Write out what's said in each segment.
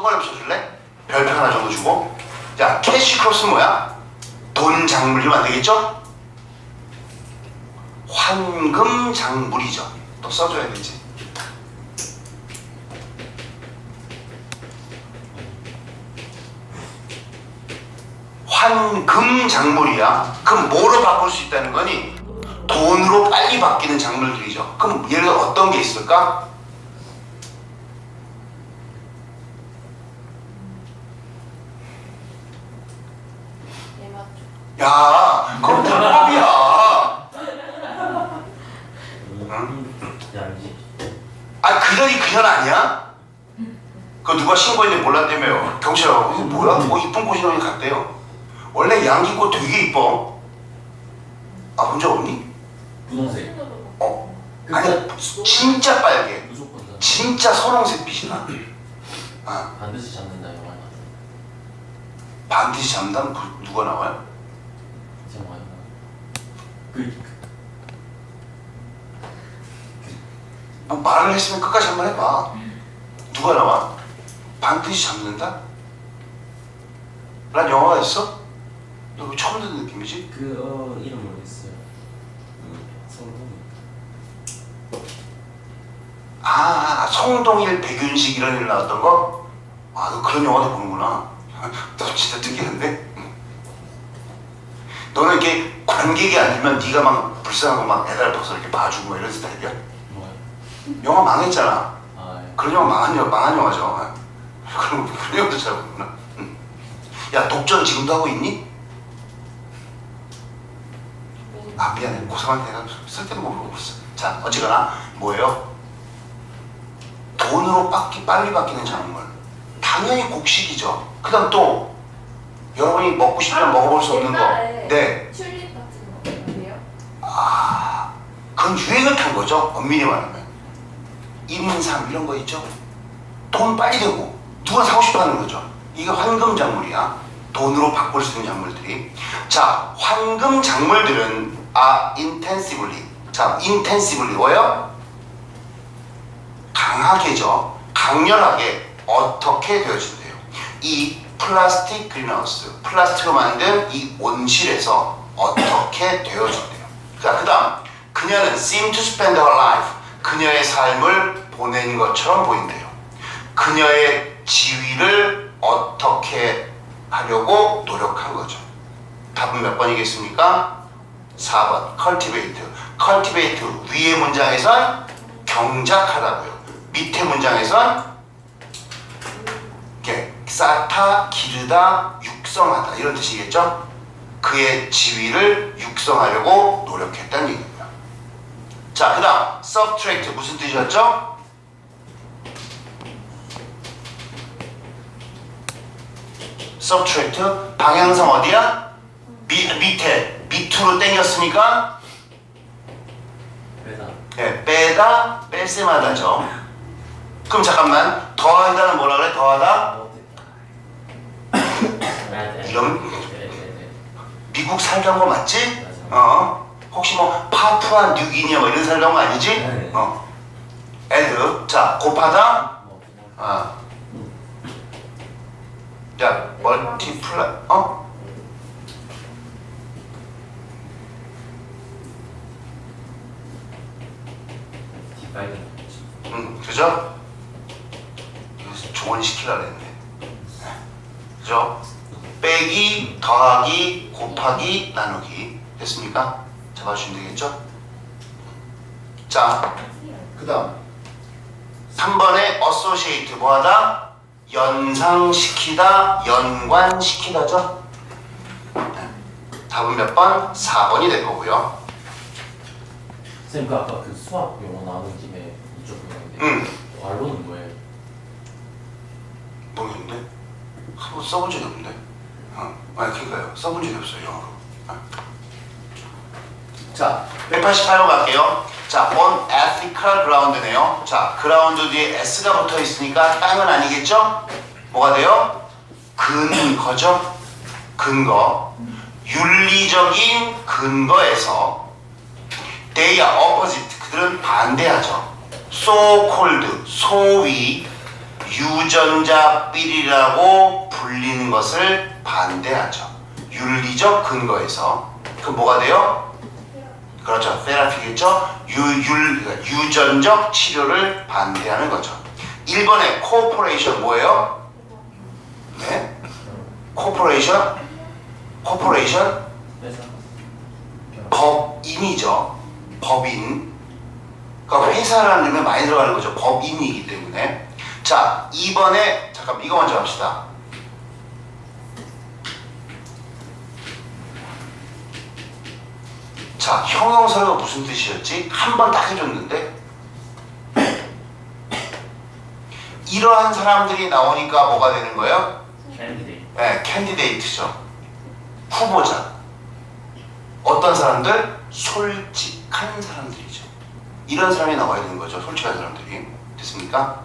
손가락 쳐줄래? 별표 하나 정도 주고. 자, 캐시 크로스는 뭐야? 돈 장물이면 안 되겠죠? 환금 장물이죠. 또 써줘야 되지. 환금 작물이야. 그럼 뭐로 바꿀 수 있다는 거니? 돈으로 빨리 바뀌는 작물들이죠. 그럼 예를 들어 어떤 게 있을까? 예맞춤. 야, 그건 불법이야. 양지 아, 그년이 그년 아니야? 그 누가 신고했는데 몰랐다며요. 경찰 이게 뭐야? 뭐 이쁜 꽃이라고 갔대요. 원래 양기꽃 되게 이뻐. 아, 본 적 없니? 분홍색 어. 아니, 진짜 빨개. 무조건 다 진짜 선홍색 빛이 나. 아, 반드시 잡는다 영화 반드시 잠담 그, 누가 나와요? 그뭐 말을 했으면 끝까지 한번 해봐. 누가 나와? 반드시 잡는다? 난 영화가 있어? 너 처음 듣는 느낌이지? 그, 어, 이름 모르겠어요. 그, 성동이. 아, 성동일, 백윤식 이런 일 나왔던 거? 아, 너 그런 영화도 보는구나. 너 진짜 특이한데? 응. 너는 이렇게 관객이 아니면 네가 막 불쌍하고 막 애달 벗어 이렇게 봐주고 이런 스타일이야? 뭐야? 영화 망했잖아. 아, 예. 그런 영화 망한, 영화, 망한 영화죠. 그런, 그런 영화도 잘 보는구나. 응. 야, 독전 지금도 하고 있니? 아, 미안해. 고상한 내가 쓸데도 모르고 있어. 자, 어쨌거나, 뭐예요? 돈으로 바뀌, 빨리 바뀌는 작물. 당연히 곡식이죠. 그 다음 또, 여러분이 먹고 싶으면 먹어볼 수 없는 거. 옛날에 네. 튤립 같은 거 어때요? 아, 그건 유행을 탄 거죠. 엄밀히 말하면. 인삼 이런 거 있죠. 돈 빨리 되고 누가 사고 싶어 하는 거죠. 이게 황금 작물이야. 돈으로 바꿀 수 있는 작물들이. 자, 황금 작물들은 아, intensively. 자, intensively 뭐예요? 강하게죠. 강렬하게 어떻게 되어진대요. 이 플라스틱 그린하우스, 플라스틱으로 만든 이 온실에서 어떻게 되어진대요. 자, 그 다음, 그녀는 seem to spend her life. 그녀의 삶을 보낸 것처럼 보인대요. 그녀의 지위를 어떻게 하려고 노력한 거죠. 답은 몇 번이겠습니까? 4번. cultivate. cultivate 위의 문장에선 경작하다고요. 밑에 문장에선 쌓다, 기르다, 육성하다 이런 뜻이겠죠? 그의 지위를 육성하려고 노력했다는 얘기입니다. 자, 그 다음 subtract 무슨 뜻이었죠? subtract 방향성 어디야? 미, 밑에 밑으로 당겼으니까 빼다. 네, 빼다 뺄셈하다죠. 그럼 잠깐만 더하다는 뭐라 그래? 더하다 어, 됐다. 이런 네, 네, 네. 미국 살던 거 맞지? 어? 혹시 뭐 파푸아 뉴기니아 뭐 이런 살던 거 아니지? 네. 어. 애드 자 곱하다. 아. 자 멀티플라 어? 음 그죠? 이거 조언 시키라 그랬네. 네. 빼기 더하기 곱하기 나누기 됐습니까? 잡아주시면 되겠죠? 자 그 다음 3번에 associate 뭐하다? 연상시키다, 연관시키다죠? 네. 답은 몇 번? 4번이 될 거고요. 쌤, 그 아까 그 수학 용어 나오는 김에 이쪽 용어인데. 응. 괄호는 뭐예요? 모르겠는데? 한번 써본 적이 없는데? 어. 아니, 그니까요. 써본 적이 없어요, 영어로. 어. 자, 188번 갈게요. 자, on ethical ground네요. 자, 그라운드 뒤에 s가 붙어 있으니까 땅은 아니겠죠? 뭐가 돼요? 근거죠? 근거. 윤리적인 근거에서 they are opposite. 그들은 반대하죠. so called, 소위 유전자 삘이라고 불리는 것을 반대하죠. 윤리적 근거에서 그 뭐가 돼요? 그렇죠. 테라피겠죠. 유율 그러니까 유전적 치료를 반대하는 거죠. 1번에 코퍼레이션 뭐예요? 네. 코퍼레이션 코퍼레이션. 법인이죠. 법인. 그러니까 회사라는 점에 많이 들어가는 거죠. 법인이기 때문에. 자, 2번에 잠깐 이거 먼저 합시다. 자, 형용사가 무슨 뜻이었지? 한 번 딱 해줬는데 이러한 사람들이 나오니까 뭐가 되는 거예요? 캔디데이. 네, 캔디데이트죠. 후보자. 어떤 사람들? 솔직한 사람들이죠. 이런 사람이 나와야 되는 거죠. 솔직한 사람들이. 됐습니까?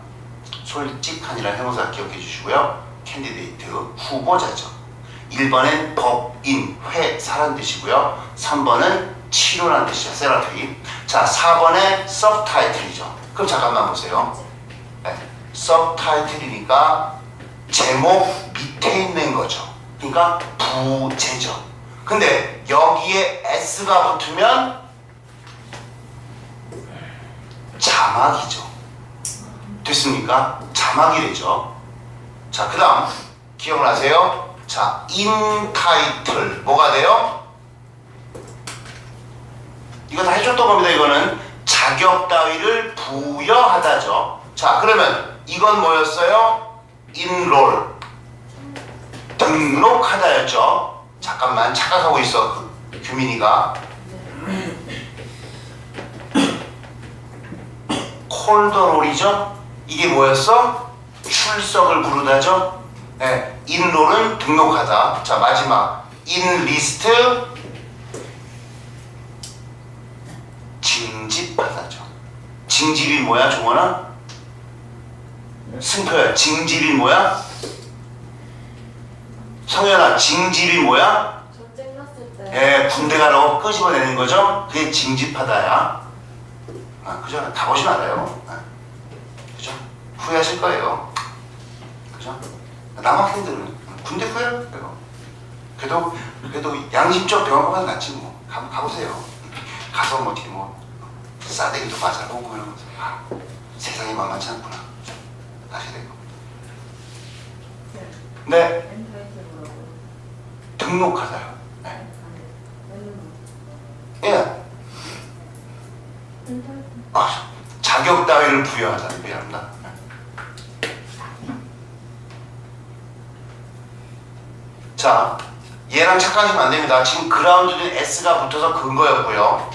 솔직한이라는 형용사 기억해 주시고요. 캔디데이트, 후보자죠. 1번은 법인, 회사란 뜻이고요. 3번은 치료라는 뜻이죠. 세라피. 자, 4번에 서브타이틀이죠. 그럼 잠깐만 보세요. 네, 서브타이틀이니까 제목 밑에 있는 거죠. 그러니까 부제죠. 근데 여기에 S가 붙으면 자막이죠. 됐습니까? 자막이 되죠. 자, 그 다음 기억나세요? 자, 인타이틀 뭐가 돼요? 이거 다 해줬던 겁니다. 이거는 자격 따위를 부여하다죠. 자, 그러면 이건 뭐였어요? 인롤 등록하다였죠. 잠깐만 착각하고 있어 그 규민이가 콜더롤이죠. 이게 뭐였어? 출석을 부르다죠. 네, 인롤은 등록하다. 자 마지막 인 리스트 징집하다죠. 징집이 뭐야, 종원아? 승표야. 징집이 뭐야? 성현아, 징집이 뭐야? 전쟁 났을 때 예, 군대 가라고 끄집어내는 거죠? 그게 징집하다야. 아, 그죠? 다 보시면 알아요. 아? 후회하실 거예요. 그죠? 남학생들은 군대 후회해요. 그래도, 그래도 양심적 병원보다 낫지 뭐. 가, 가보세요. 가서 뭐 어떻게 뭐, 싸대기도 맞아보고 이러면서, 아, 세상이 만만치 않구나. 다시 돼요. 네, 등록하다요. 네. 예. 아, 자격 따위를 부여하다. 미안합니다. 자, 얘랑 착각하시면 안 됩니다. 지금 그라운드는 S가 붙어서 근거였고요.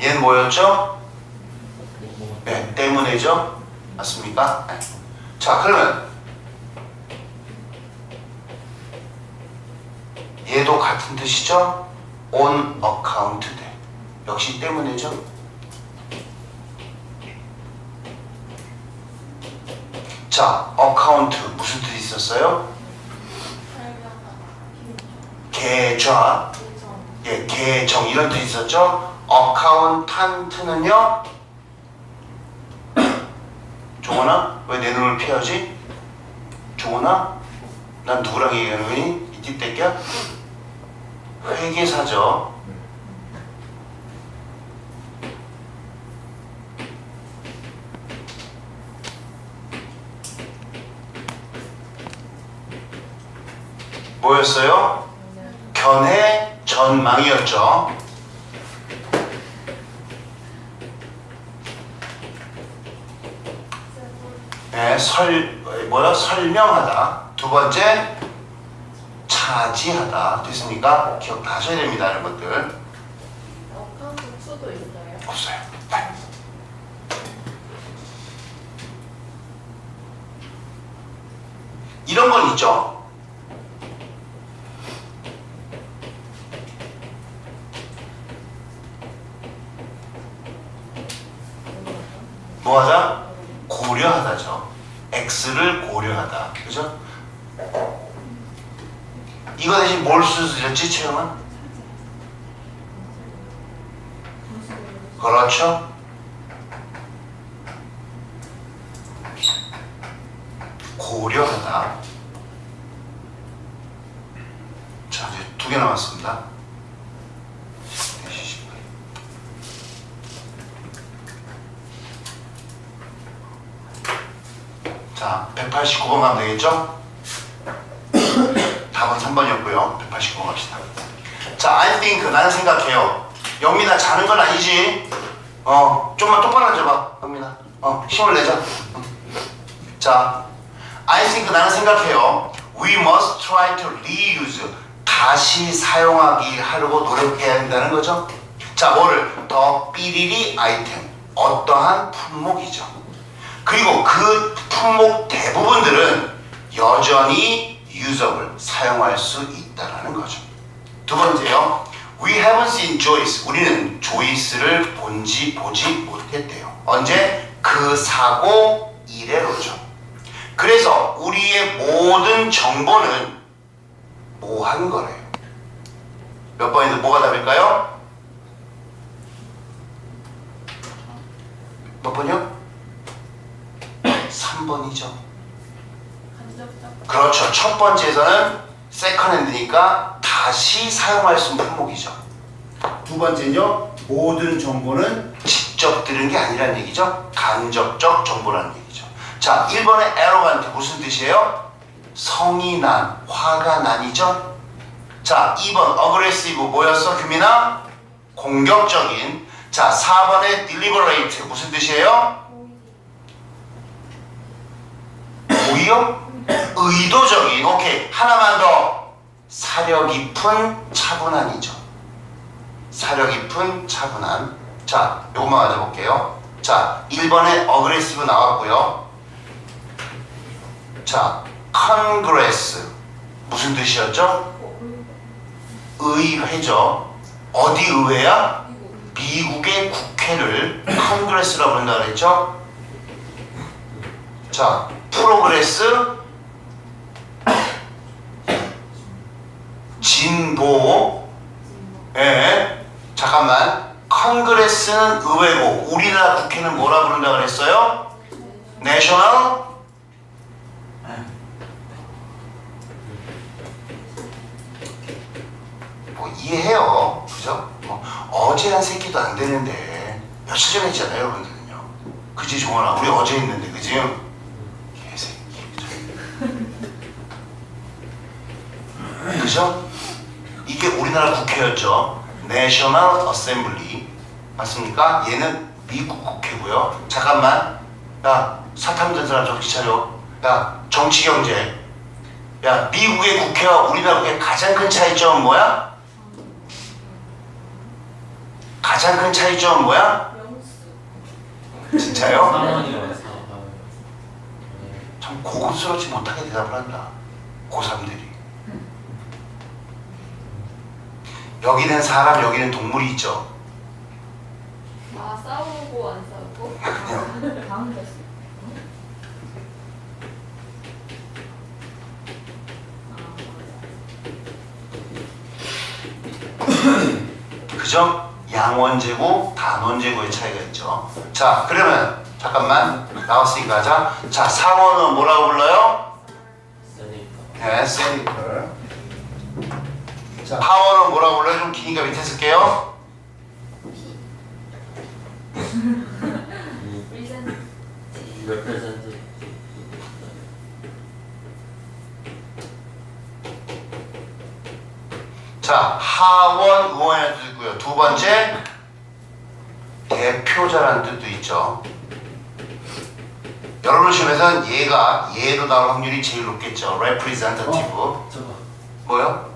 얘는 뭐였죠? 네, 때문에죠? 맞습니까? 네. 자, 그러면 얘도 같은 뜻이죠? on account 돼. 역시 때문에죠? 자, account 무슨 뜻이 있었어요? 계좌, 예, 계정 이런 뜻이 있었죠? 어카운탄트는요? 종원아? 왜 내 눈을 피하지? 종원아? 난 누구랑 얘기하는 거니? 이띠 떼끼야? 회계사죠. 뭐였어요? 견해 전망이었죠. 네, 설 뭐야 설명하다. 두 번째 차지하다. 됐습니까? 기억 다 하셔야 됩니다, 이런 것들. 어카운트 수도 있어요 없어요. 네. 이런 건 있죠. 뭐하다? 고려하다죠. X를 고려하다. 그죠? 이거 대신 뭘 쓰셨지, 채영은? 그렇죠? 고려하다. 자, 이제 두 개 남았습니다. 자, 189번 가면 되겠죠? 답은 3번이었고요. 189번 갑시다. 자, I think 나는 생각해요. 영민아 자는 건 아니지. 어, 좀만 똑바로 앉아봐, 영민아. 어, 힘을 내자. 어. 자, I think 나는 생각해요. We must try to reuse. 다시 사용하기 하려고 노력해야 한다는 거죠. 자, 뭐를? 더 삐리리 아이템. 어떠한 품목이죠. 그리고 그 품목 대부분들은 여전히 유저블 사용할 수 있다라는 거죠. 두 번째요. We haven't seen Joyce. 우리는 조이스를 본지 보지 못했대요. 언제? 그 사고 이래로죠. 그래서 우리의 모든 정보는 뭐한 거래요. 몇 번인데 뭐가 답일까요? 몇 번이요? 3번이죠. 그렇죠. 첫 번째에서는 세컨핸드니까 다시 사용할 수 있는 품목이죠. 두 번째는요. 모든 정보는 직접 들은 게 아니라는 얘기죠. 간접적 정보라는 얘기죠. 자, 1번의 에로간트 무슨 뜻이에요? 성이 난, 화가 난이죠. 자, 2번 어그레시브 뭐였어, 규민아? 공격적인. 자, 4번의 deliberate 무슨 뜻이에요? 오히려 의도적인 오케이. 하나만 더. 사려 깊은 차분한이죠. 사려 깊은 차분한. 자 요것만 가져볼게요. 자 1번에 어그레시브 나왔고요. 자 컨그레스. 무슨 뜻이었죠? 의회죠. 어디 의회야? 미국의 국회를 컨그레스라고 부른다 그랬죠? 자, 프로그레스 진보. 예. 잠깐만. 컨그레스는 의회고 우리나라 국회는 뭐라 부른다 그랬어요? 내셔널? 뭐 이해해요. 그죠? 뭐 어제 한 새끼도 안 되는데 며칠 전에 했잖아요 여러분들은요. 그지 종원아 우리 어제 했는데 그지? 개새끼. 그죠? 이게 우리나라 국회였죠. 내셔널 어셈블리 맞습니까? 얘는 미국 국회고요. 잠깐만, 야 사탐 된 사람 정신 차려. 야 정치 경제. 야 미국의 국회와 우리나라 국회 가장 큰 차이점은 뭐야? 가장 큰 차이점은 뭐야? 진짜요? 참 고급스럽지 못하게 대답을 한다. 고3들이. 여기는 사람, 여기는 동물이 있죠. 아 싸우고 안 싸우고 아니요. 다음 됐어 그죠? 양원제고 단원제고의 차이가 있죠. 자, 그러면 잠깐만 나왔으니까 하자. 자, 상원은 뭐라고 불러요? 네, 세니컬. 자, 파워는 뭐라고 불러요? 좀 기니까 밑에 쓸게요. 자, 하원 의원이라는 뜻도 있고요. 두 번째, 대표자라는 뜻도 있죠. 여러분 시험에서는 얘가 얘로 나올 확률이 제일 높겠죠. representative. 어, 저거. 뭐요?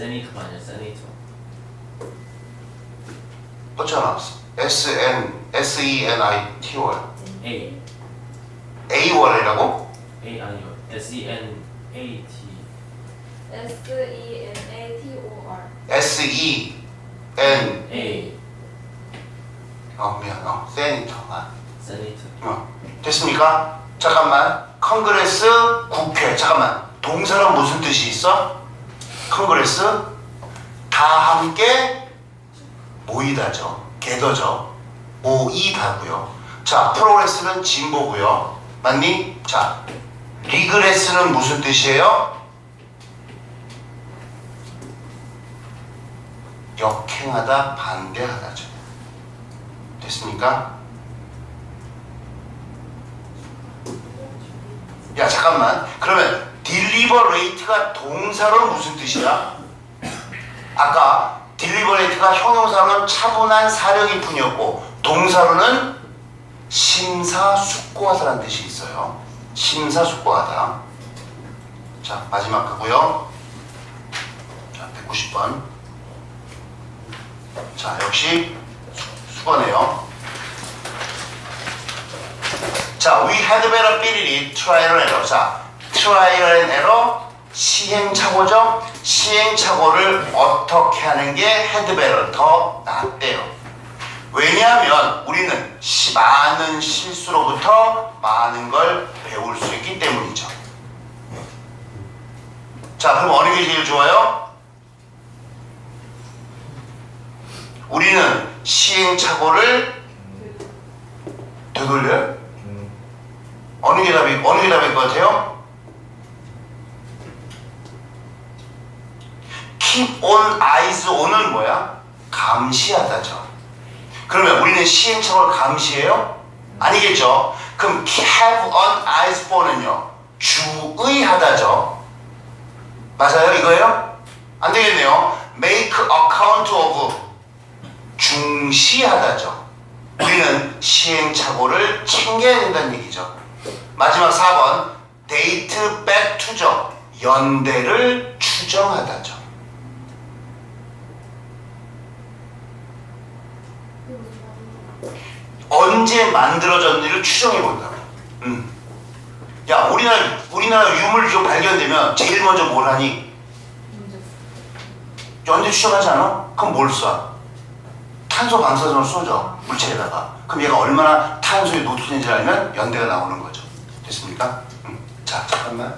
세니터 아니야 세니터. 어쩌나? S N S E N I T O A A 월이라고? A 아니요 S E N A T. S E N A T O R S E N A 어 미안 어 세니터 아, 세니터. 어 됐습니까? 잠깐만 컨그레스 국회 잠깐만 동사는 무슨 뜻이 있어? 컨그레스 다 함께 모이다죠 게더죠. 오이 가고요. 자, 프로레스는 진보고요. 맞니? 자, 리그레스는 무슨 뜻이에요? 역행하다, 반대하다죠. 됐습니까? 야 잠깐만 그러면 딜리버 레이트가 동사로 무슨 뜻이야? 아까 딜리버 레이트가 형용사로는 차분한 사력일 뿐이었고 동사로는 심사숙고하다라는 뜻이 있어요. 심사숙고하다. 자 마지막 가고요. 자 190번. 자 역시 수- 수거네요. 자, we had better ability, trial and error. 자, and error, 시행착오죠? 시행착오를 어떻게 하는 게 better, 더 낫대요. 왜냐하면 우리는 시- 많은 실수로부터 많은 걸 배울 수 있기 때문이죠. 자, 그럼 어느 게 제일 좋아요? 우리는 시행착오를 되돌려요? 음, 어느 게 답이 어느 게 답일 것 같아요? On eyes on은 뭐야? 감시하다죠. 그러면 우리는 시행착오를 감시해요? 아니겠죠. 그럼 have on eyes for는요 주의하다죠. 맞아요 이거예요? 안 되겠네요. make account of 중시하다죠. 우리는 시행착오를 챙겨야 된다는 얘기죠. 마지막 4번 데이트 백 투정 연대를 추정하다죠. 언제 만들어졌는지를 추정해 본다고. 음. 야 우리나라 우리나라 유물 기록 발견되면 제일 먼저 뭘 하니? 연대 추정하지 않아? 그럼 뭘 쏴? 탄소 방사선을 쏘죠 물체에다가 그럼 얘가 얼마나 탄소에 노출된지 알면 연대가 나오는 거죠 됐습니까? 음. 자 잠깐만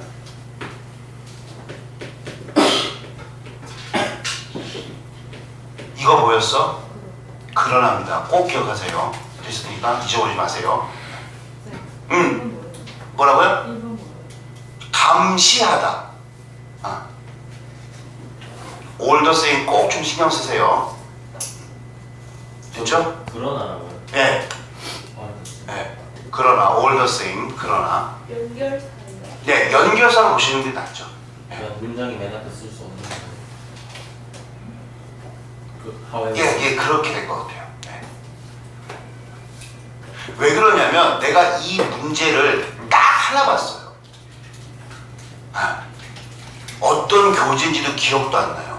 이거 뭐였어? 그러나입니다 꼭 기억하세요 됐습니까? 잊어버리지 마세요 음 뭐라고요? 감시하다 아. 올더 세임 꼭좀 신경 쓰세요 됐죠? 그러나라고요? 예, 아, 예. 그러나 all the same 그러나 연결사인가? 네 연결사로 보시는 게 낫죠. 그냥 문장이 맨 앞에 쓸 수 없는 거. 그 however 예, 예 그렇게 될 것 같아요. 예. 왜 그러냐면 내가 이 문제를 딱 하나 봤어요. 아, 어떤 교재인지도 기억도 안 나요.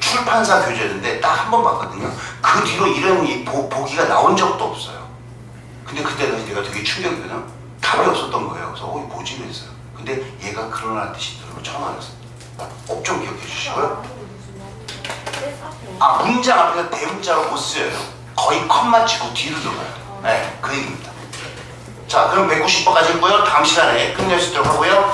출판사 교재인데 딱 한 번 봤거든요. 그 뒤로 이런 이 보, 보기가 나온 적도 없어요. 근데 그때 당시 내가 되게 충격이거든. 답이 없었던 거예요. 그래서 어, 이거 뭐지 그랬어요. 근데 얘가 그러나 뜻이 걸 처음 알았어요. 꼭 좀 기억해 주시고요. 아 문장 앞에서 대문자로 못 쓰여요. 거의 컷만 찍고 뒤로 들어가요. 네, 그 얘기입니다. 자, 그럼 190번까지 했고요. 다음 시간에 끝낼 수 있도록 하고요.